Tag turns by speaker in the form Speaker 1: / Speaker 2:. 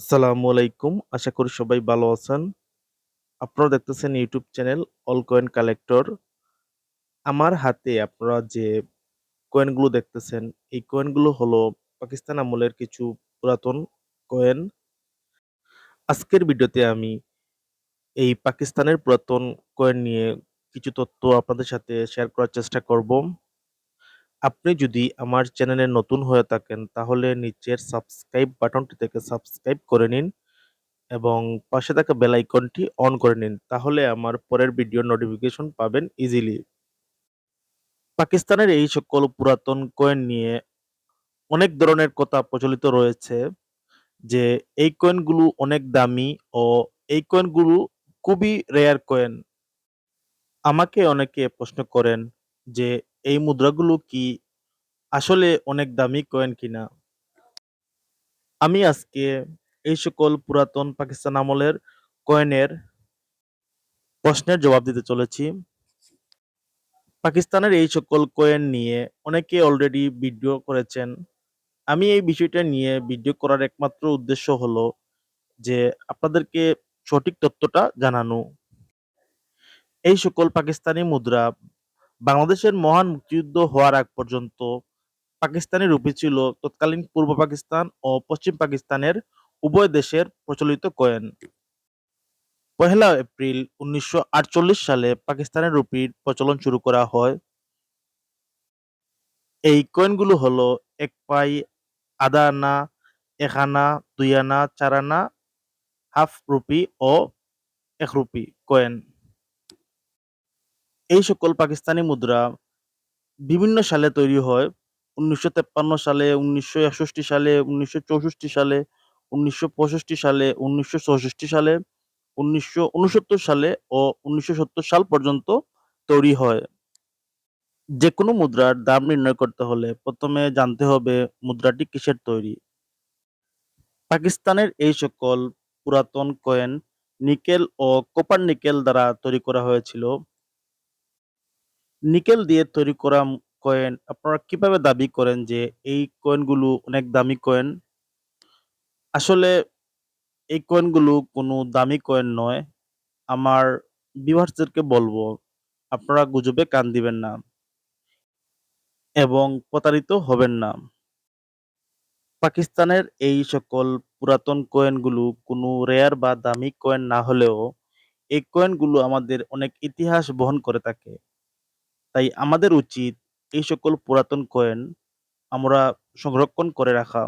Speaker 1: আসসালামু আলাইকুম। আশা করি সবাই ভালো আছেন। আপনারা দেখতেছেন YouTube channel all coin collector. আমার হাতে আপনারা যে কয়েনগুলো দেখতেছেন, এই কয়েনগুলো হলো পাকিস্তান আমলের কিছু পুরাতন কয়েন। আজকের ভিডিওতে আমি এই পাকিস্তানের পুরাতন কয়েন নিয়ে কিছু তথ্য আপনাদের সাথে শেয়ার করার চেষ্টা করব। আপনি যদি আমার চ্যানেলে নতুন হয়ে থাকেন, তাহলে নিচের সাবস্ক্রাইব বাটনটি থেকে সাবস্ক্রাইব করে নিন এবং পাশে থাকা বেল আইকনটি অন করে নিন। তাহলে আমার পরের ভিডিওর নোটিফিকেশন পাবেন ইজিলি। পাকিস্তানের এই সকল পুরাতন কয়েন নিয়ে অনেক ধরনের কথা প্রচলিত রয়েছে, যে এই কয়েনগুলো অনেক দামি ও এই কয়েনগুলো খুবই রেয়ার কয়েন। আমাকে অনেকে প্রশ্ন করেন যে এই মুদ্রাগুলো কি আসলে অনেক দামি কয়েন কিনা? আমি আজকে এই সকল পুরাতন পাকিস্তান আমলের কয়েনের প্রশ্নের জবাব দিতে চলেছি। পাকিস্তানের এই সকল কয়েন নিয়ে অনেকে অলরেডি ভিডিও করেছেন। আমি এই বিষয়টা নিয়ে ভিডিও করার একমাত্র উদ্দেশ্য হলো যে আপনাদেরকে সঠিক তথ্যটা জানানো। এই সকল পাকিস্তানি মুদ্রা বাংলাদেশের মহান মুক্তিযুদ্ধ হওয়ার আগ পর্যন্ত পাকিস্তানি রুপি ছিল তৎকালীন পূর্ব পাকিস্তান ও পশ্চিম পাকিস্তানের উভয় দেশের প্রচলিত কয়েন। পহেলা এপ্রিল উনিশশো আটচল্লিশ সালে পাকিস্তানের রুপির প্রচলন শুরু করা হয়। এই কয়েনগুলো হলো এক পাই, আধা আনা, এক আনা, দুই আনা, চার আনা, হাফ রুপি ও এক রুপি কয়েন। এই সকল পাকিস্তানি মুদ্রা বিভিন্ন সালে তৈরি হয়। উনিশশো তেপ্পান্ন সালে, উনিশশো একষট্টি সালে, উনিশশো চৌষট্টি সালে, উনিশশো পঁয়ষট্টি সালে, উনিশশো চৌষট্টি সালে, উনিশশো ঊনসত্তর সালে ও উনিশশো সত্তর সাল পর্যন্ত তৈরি হয়। যেকোনো মুদ্রার দাম নির্ণয় করতে হলে প্রথমে জানতে হবে মুদ্রাটি কিসের তৈরি। পাকিস্তানের এই সকল পুরাতন কয়েন নিকেল ও কোপার নিকেল দ্বারা তৈরি করা হয়েছিল। নিকেল দিয়ে তৈরি করা কয়েন, আপনারা কীভাবে দাবি করেন যে এই কয়েনগুলো অনেক দামি কয়েন? আসলে এই কয়েনগুলো কোনো দামি কয়েন নয়। আমার ভিউয়ার্সদেরকে বলব, আপনারা গুজবে কান দিবেন না। এবং প্রতারিত হবেন না। পাকিস্তানের এই সকল পুরাতন কয়েনগুলো কোনো রেয়ার বা দামি কয়েন না হলেও এই কয়েনগুলো আমাদের অনেক ইতিহাস বহন করে থাকে। তাই আমাদের উচিত এই সকল পুরাতন কয়েন আমরা সংরক্ষণ করে রাখা।